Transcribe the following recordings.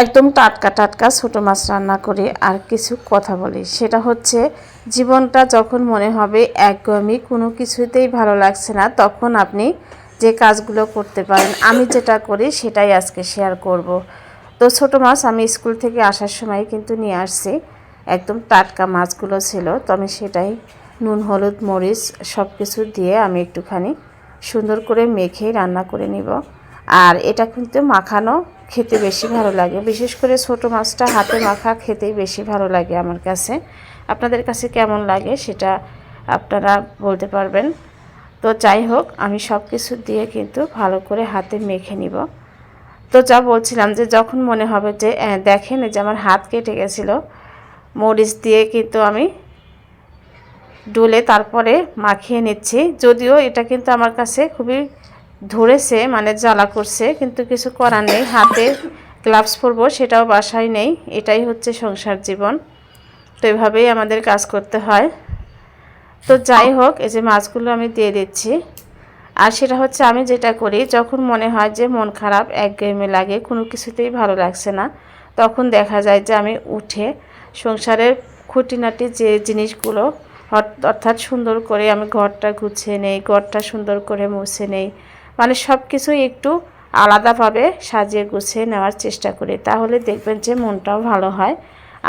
একদম টাটকা টাটকা ছোটো মাছ রান্না করে আর কিছু কথা বলি। সেটা হচ্ছে, জীবনটা যখন মনে হবে একদমই কোনো কিছুতেই ভালো লাগছে না, তখন আপনি যে কাজগুলো করতে পারেন, আমি যেটা করি সেটাই আজকে শেয়ার করব। তো ছোটো মাছ আমি স্কুল থেকে আসার সময় কিন্তু নিয়ে আসছি। একদম টাটকা মাছগুলো ছিল, তো আমি সেটাই নুন, হলুদ, মরিচ সব কিছু দিয়ে আমি একটুখানি সুন্দর করে মেখে রান্না করে নিব। আর এটা কিন্তু মাখানো খেতে বেশি ভালো লাগে। বিশেষ করে ছোট মাছটা হাতে মাখা খেতেই বেশি ভালো লাগে আমার কাছে। আপনাদের কাছে কেমন লাগে সেটা আপনারা বলতে পারবেন। তো যাই হোক, আমি সব কিছু দিয়ে কিন্তু ভালো করে হাতে মেখে নিব। তো যা বলছিলাম যে যখন মনে হবে যে দেখেন যে আমার হাত কেটে গেছিল, মরিচ দিয়ে কিন্তু আমি ডুলে তারপরে মাখিয়ে নিচ্ছি। যদিও এটা কিন্তু আমার কাছে খুবই ধরেছে মানে জ্বালা করছে, কিন্তু কিছু করার নেই। হাতে গ্লাভস পরবো, সেটাও বাসায় নেই। এটাই হচ্ছে সংসার জীবন। তো এভাবেই আমাদের কাজ করতে হয়। তো যাই হোক, এই যে মাছগুলো আমি দিয়ে দিচ্ছি। আর সেটা হচ্ছে, আমি যেটা করি, যখন মনে হয় যে মন খারাপ একঘেয়েমি লাগে, কোনো কিছুতেই ভালো লাগছে না, তখন দেখা যায় যে আমি উঠে সংসারের খুঁটিনাটি যে জিনিসগুলো অর- অর্থাৎ সুন্দর করে আমি ঘরটা গুছিয়ে নেই, ঘরটা সুন্দর করে মুছে নেই মানে সব কিছুই একটু আলাদাভাবে সাজিয়ে গুছিয়ে নেওয়ার চেষ্টা করি। তাহলে দেখবেন যে মনটাও ভালো হয়।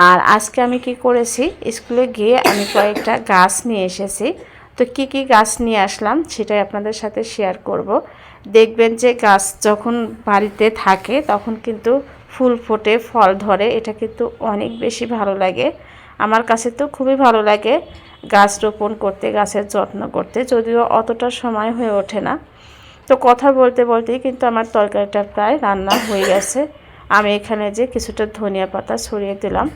আর আজকে আমি কি করেছি? স্কুলে গিয়ে আমি কয়েকটা গাছ নিয়ে এসেছি। তো কি কি গাছ নিয়ে আসলাম সেটাই আপনাদের সাথে শেয়ার করব। দেখবেন যে গাছ যখন বাড়িতে থাকে তখন কিন্তু ফুল ফোটে, ফল ধরে। এটা কিন্তু অনেক বেশি ভালো লাগে। আমার কাছে তো খুবই ভালো লাগে গাছ রোপণ করতে, গাছের যত্ন করতে। যদিও অতটা সময় হয়ে ওঠে না। তো কথা বলতে বলতেই কিন্তু আমার তরকারিটা প্রায় রান্না হয়ে গেছে। আমি এখানে যে কিছুটা ধনিয়া পাতা ছড়িয়ে দিলাম।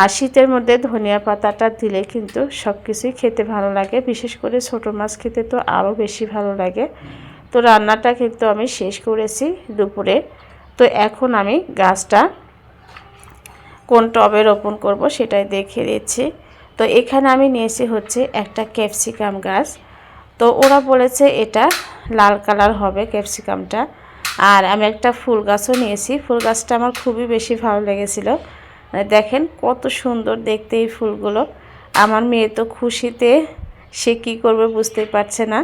আর শীতের মধ্যে ধনিয়া পাতাটা দিলে কিন্তু সব কিছুই খেতে ভালো লাগে। বিশেষ করে ছোটো মাছ খেতে তো আরও বেশি ভালো লাগে। তো রান্নাটা কিন্তু আমি শেষ করেছি দুপুরে। তো এখন আমি গাছটা কোন টবে রোপণ করব সেটাই দেখিয়ে দিচ্ছি। তো এখানে আমি নিয়েছি হচ্ছে একটা ক্যাপসিকাম গাছ। তো ওরা বলেছে এটা লাল কালার হবে ক্যাপসিকামটা। আর আমি একটা ফুল গাছও নিয়েছি। ফুল গাছটা আমার খুবই বেশি ভালো লেগেছিল। মানে দেখেন কত সুন্দর দেখতে এই ফুলগুলো। আমার মেয়ে তো খুশিতে সে কী করবে বুঝতেই পারছে না।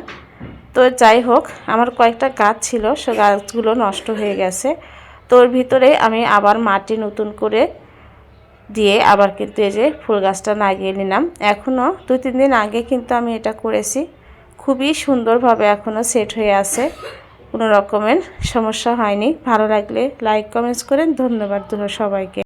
তো যাই হোক, আমার কয়েকটা গাছ ছিল, সে গাছগুলো নষ্ট হয়ে গেছে। তো ওর ভিতরে আমি আবার মাটি নতুন করে দিয়ে আবার কিন্তু এই যে ফুল গাছটা লাগিয়ে নিলাম। এখনও দু তিন দিন আগে কিন্তু আমি এটা করেছি। খুবই সুন্দরভাবে এখনও সেট হয়ে আছে। কোনো রকমের সমস্যা হয়নি। ভালো লাগলে লাইক কমেন্টস করেন ধন্যবাদ সবাইকে।